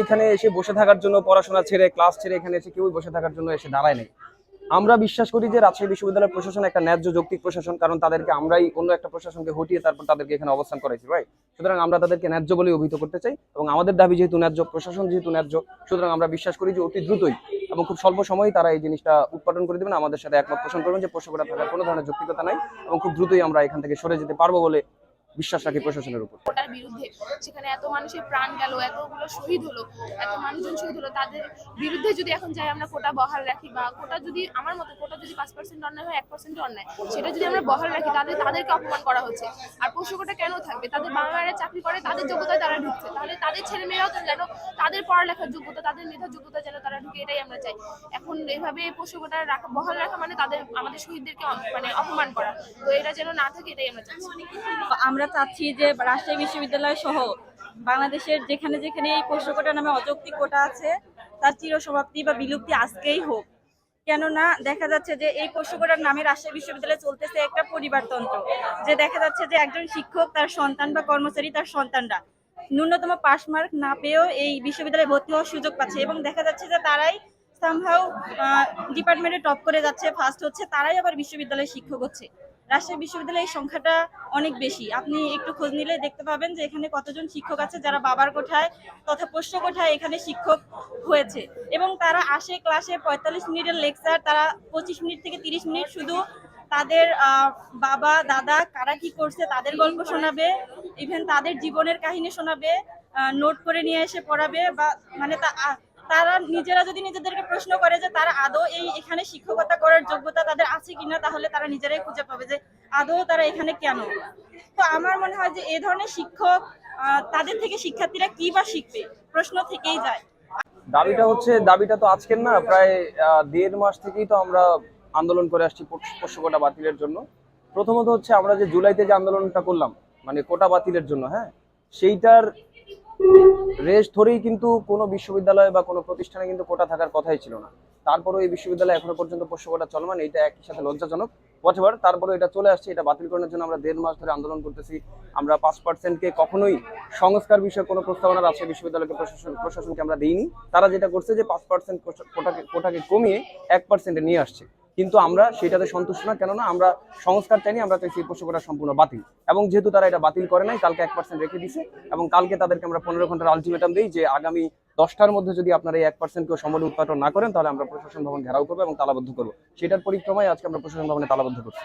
এখানে এসে বসে থাকার জন্য পড়াশোনা ছেড়ে ক্লাস ছেড়ে এখানে এসে কেউই বসে থাকার জন্য এসে দাঁড়ায় নাই। আমরা বিশ্বাস করি যে রাজশাহী বিশ্ববিদ্যালয় প্রশাসন একটা ন্যায্য যৌক্তিক প্রশাসন, কারণ তাদেরকে আমরাই অন্য একটা প্রশাসনকে হটিয়ে তারপর তাদেরকে এখানে অবস্থান করাইছি রাইট সুতরাং আমরা তাদেরকে ন্যায্য বলে অভিহিত করতে চাই এবং আমাদের দাবি যেহেতু ন্যায্য, প্রশাসন যেহেতু ন্যায্য, সুতরাং আমরা বিশ্বাস করি যে অতি দ্রুতই এবং খুব স্বল্প সময়েই তারা এই জিনিসটা উৎপাদন করে দেবেন। আমাদের সাথে একমত পোষণ করবেন যে পোষকরা থাকার কোনো ধরনের যৌক্তিকতা নাই এবং খুব দ্রুতই আমরা এখান থেকে সরে যেতে পারব বলে বিশ্বাস রাখি প্রশাসনের উপর। কোটার বিরুদ্ধে। সেখানে এত মানুষের প্রাণ গেল এতগুলো শহীদ হলো এত মানুষজন শহীদ হলো তাদের বিরুদ্ধে যদি এখন যাই আমরা কোটা বহাল রাখি বা কোটা যদি আমার মতে কোটা যদি পাঁচ পার্সেন্ট অন্যায় হয় এক পার্সেন্ট অন্যায় সেটা যদি আমরা বহাল রাখি তাহলে তাদেরকে অপমান করা হচ্ছে। আর পোষ্যকোটা কেন থাকবে? তাদের বাবা মায়েরা চাকরি করে তাদের যোগ্যতায় তারা ঢুকছে। তাহলে তাদের ছেলে মেয়েরাও তো যেন তাদের পড়ালেখার যোগ্যতা তাদের মেধার যোগ্যতা যেন তারা ঢুকে এটাই আমরা চাই। এখন এইভাবে পোষ্যকোটা রাখা বহাল রাখা মানে তাদের আমাদের শহীদদেরকে মানে অপমান করা। তো এটা যেন না থাকে এটাই আমরা চাচ্ছি। আমরা চাচ্ছি যে রাজশাহী বিশ্ববিদ্যালয় সহ বাংলাদেশের যেখানে যেখানে এই পোষ্যকোটা নামে অযৌক্তিক কোটা আছে, তার চিরসমাপ্তি বা বিলুপ্তি আজকেই হোক। কেননা দেখা যাচ্ছে যে এই পোষ্যকোটার নামে রাজশাহী বিশ্ববিদ্যালয়ে চলতেছে একটা পরিবারতন্ত্র, যে দেখা যাচ্ছে যে একজন শিক্ষক, তার সন্তান বা কর্মচারী, তার সন্তানরা ন্যূনতম পাস মার্ক না পেয়েও এই বিশ্ববিদ্যালয়ে ভর্তি হওয়ার সুযোগ পাচ্ছে এবং দেখা যাচ্ছে যে তারাই সামহাও ডিপার্টমেন্টে টপ করে যাচ্ছে। ফার্স্ট হচ্ছে তারাই আবার বিশ্ববিদ্যালয়ে শিক্ষক হচ্ছে। রাজশাহী বিশ্ববিদ্যালয়ে সংখ্যাটা অনেক বেশি। আপনি একটু খোঁজ নিলে দেখতে পাবেন যে এখানে কতজন শিক্ষক আছে, যারা বাবার কোঠায় তথা পোষ্য কোঠায় এখানে শিক্ষক হয়েছে। এবং তারা আসে ক্লাসে পঁয়তাল্লিশ মিনিটের লেকচার, তারা পঁচিশ মিনিট থেকে তিরিশ মিনিট শুধু তাদের বাবা, দাদা কারা কি করছে তাদের গল্প শোনাবে, ইভেন তাদের জীবনের কাহিনী শোনাবে নোট করে নিয়ে এসে পড়াবে বা মানে তা তারা নিজেরা যদি নিজেদেরকে প্রশ্ন করে যে তারা আদৌ এই এখানে শিক্ষকতা করার যোগ্যতা তাদের আছে কিনা, তাহলে তারা নিজেরাই খুঁজে পাবে যে আদৌ তারা এখানে কেন। তো আমার মনে হয় যে এই ধরনের শিক্ষক তাদের থেকে শিক্ষার্থীরা কি বা শিখবে? প্রশ্ন থেকেই যায়। দাবিটা হচ্ছে, দাবিটা তো আজকের না, প্রায় দেড় মাস থেকেই তো আমরা আন্দোলন করে আসছি পোষ- পোষ্য কোটা বাতিলের জন্য। প্রথমত হচ্ছে আমরা যে জুলাইতে যে আন্দোলনটা করলাম মানে কোটা বাতিলের জন্য হ্যাঁ সেইটার রেস ধরেই কিন্তু কোনো বিশ্ববিদ্যালয় বা কোনো প্রতিষ্ঠানে কিন্তু কোটা থাকার কথাই ছিল না। তারপরেও এই বিশ্ববিদ্যালয়ে এখনও পর্যন্ত পোষ্য কোটা চলমান এটা একই সাথে লজ্জাজনক। হোয়াটএভার তারপরে এটা চলে আসছে, এটা বাতিল করার জন্য আমরা দেড় মাস ধরে আন্দোলন করতেছি। আমরা পাঁচ পার্সেন্টকে কখনোই সংস্কার বিষয়ে কোনো প্রস্তাবনা রাজশাহী বিশ্ববিদ্যালয়কে প্রশাসন প্রশাসনকে আমরা দিইনি। তারা যেটা করছে যে পাঁচ পার্সেন্ট কোটাকে কমিয়ে এক পার্সেন্টে নিয়ে আসছে। কিন্তু আমরা সেটাতে সন্তুষ্ট না, কেননা আমরা সংস্কার চাইনি, আমরা চাইছি এই পোষ্য সম্পূর্ণ বাতিল। এবং যেহেতু তারা এটা বাতিল করে নাই, কালকে এক পার্সেন্ট রেখে দিছে এবং কালকে তাদেরকে আমরা পনেরো ঘণ্টার আলটিমেটাম দিই যে আগামী দশটার মধ্যে যদি আপনারা এই এক পার্সেন্ট কেউ সম্বল উৎপাদন না করেন, তাহলে আমরা প্রশাসন ভবন ঘেরাও করব এবং তালাবদ্ধ করব। সেটার পরিক্রমায় আজকে আমরা প্রশাসন ভবনে তালাবদ্ধ করছি।